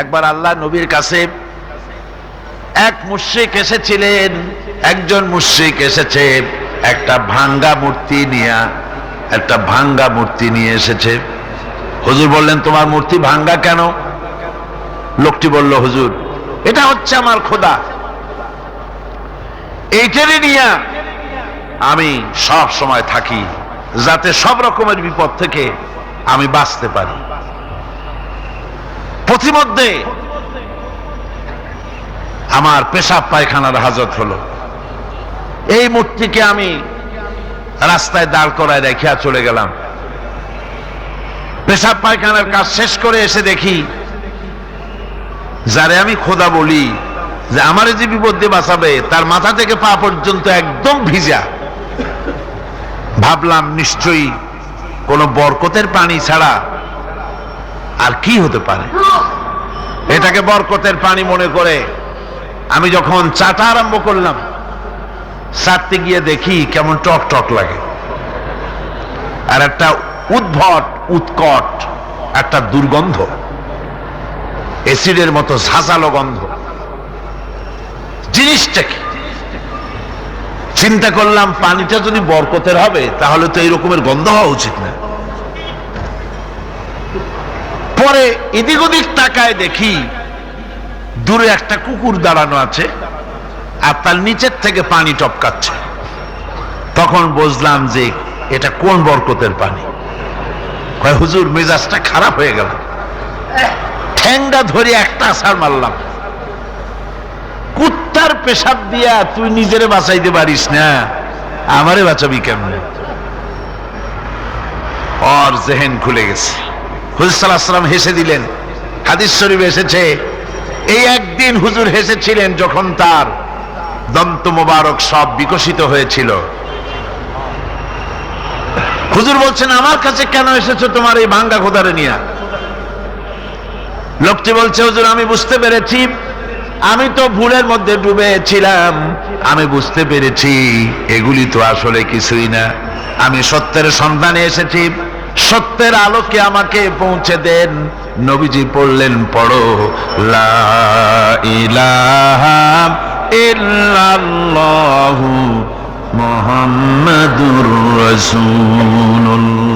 একবার আল্লাহ নবীর কাছে এক মুশ্রিক এসেছিলেন, একজন মুশ্রিক এসেছে, একটা ভাঙ্গা মূর্তি নিয়ে, একটা ভাঙ্গা মূর্তি নিয়ে এসেছে। হুজুর বললেন, তোমার মূর্তি ভাঙ্গা কেন? লোকটি বলল, হুজুর, এটা হচ্ছে আমার খোদা। এইটারই নিয়ে আমি সব সময় থাকি, যাতে সব রকমের বিপদ থেকে আমি বাঁচতে পারি। প্রতিমধ্যে আমার পেশাব পায়খানার হাজত হলো। এই মূর্তিকে আমি রাস্তায় দাঁড় করায় রেখে চলে গেলাম। পেশাব পায়খানার কাজ শেষ করে এসে দেখি, যারে আমি খোদা বলি যে আমার যে বিপদ দিয়ে বাঁচাবে, তার মাথা থেকে পা পর্যন্ত একদম ভিজা। ভাবলাম নিশ্চয়ই কোন বরকতের পানি ছাড়া আর কি হতে পারে? এটাকে বরকতের পানি মনে করে আমি যখন চাটা আরম্ভ করলাম চাটতে গিয়ে দেখি কেমন টক টক লাগে। আর একটা উদ্ভট, উৎকট, একটা দুর্গন্ধ এসিডের মতো ঝাঁঝালো গন্ধ। জিনিসটা কি? চিন্তা করলাম পানিটা যদি বরকতের হবে, তাহলে তো এই রকমের গন্ধ হওয়া উচিত না। পরে এদিক ওদিক তাকায় দেখি দূরে একটা কুকুর দাঁড়ানো আছে আর তার নিচের থেকে পানি টপকাচ্ছে। তখন বুঝলাম যে এটা কোন বরকতের পানি। হুজুর, মেজাজটা খারাপ হয়ে গেল। ঠ্যাংটা ধরে একটা আসার মারলাম। কুত্তার পেশাব দিয়া তুই নিজেরে বাঁচাইতে পারিস না। আমারে বাঁচাবি কেমনে? ওর জেহেন খুলে গেছে। হুজুরাম হেসে দিলেন। হাদিস শরীফ এসেছে, এই একদিন হুজুর হেসেছিলেন যখন তার দন্ত মোবারক সব বিকশিত হয়েছিল। হুজুর বলছেন, আমার কাছে কেন এসেছ তোমার এই ভাঙ্গা খোদারে নিয়ে? লোকটি বলছে, হুজুর, আমি বুঝতে পেরেছি, আমি তো ভুলের মধ্যে ডুবেছিলাম। আমি বুঝতে পেরেছি, এগুলি তো আসলে কিছুই না। আমি সত্যের সন্ধানে এসেছি। সত্যের আলোকে আমাকে পৌঁছে দেন। নবীজি পড়লেন পড়ো। লা ইল্লাল্লাহু মুহাম্মাদুর রাসূলুল্লাহ।